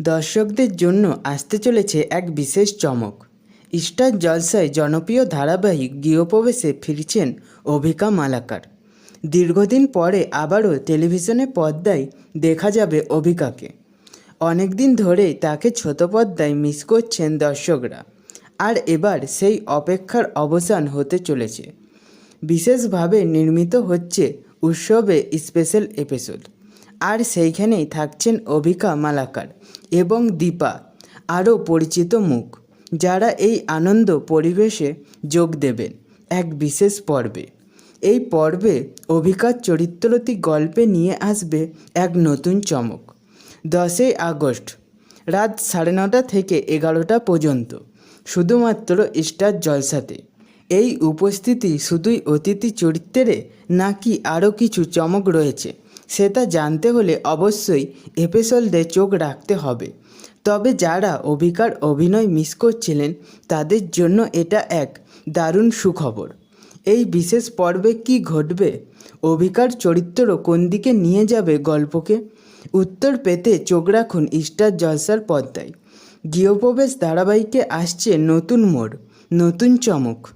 দর্শকদের জন্য আসতে চলেছে এক বিশেষ চমক। স্টার জলসায় জনপ্রিয় ধারাবাহিক গৃহপ্রবেশে ফিরছেন অভিকা মালাকার। দীর্ঘদিন পরে আবারও টেলিভিশনে পর্দায় দেখা যাবে অভিকাকে। অনেক দিন ধরেই তাকে ছোট পর্দায় মিস করছেন দর্শকরা। আর এবার সেই অপেক্ষার অবসান হতে চলেছে। বিশেষভাবে নির্মিত হচ্ছে উৎসবে স্পেশাল এপিসোড। আর সেইখানেই থাকছেন অভিকা মালাকার এবং দীপা, আরও পরিচিত মুখ, যারা এই আনন্দ পরিবেশে যোগ দেবেন এক বিশেষ পর্বে। এই পর্বে অভিকার চরিত্রটি গল্পে নিয়ে আসবে এক নতুন চমক। দশই আগস্ট, রাত সাড়ে নটা থেকে এগারোটা পর্যন্ত, শুধুমাত্র স্টার জলসাতে। এই উপস্থিতি শুধুই অতিথি চরিত্রে নাকি আরও কিছু চমক রয়েছে? সেটা জানতে হলে অবশ্যই এপিসোডে চোখ রাখতে হবে। তবে যারা অভিকার অভিনয় মিস করছিলেন, তাদের জন্য এটা এক দারুণ সুখবর। এই বিশেষ পর্বে কি ঘটবে? অভিকার চরিত্র কোন দিকে নিয়ে যাবে গল্পকে? উত্তর পেতে চোখ রাখুন স্টার জলসার পর্দায়। গৃহপ্রবেশ ধারাবাহিকে আসছে নতুন মোড়, নতুন চমক।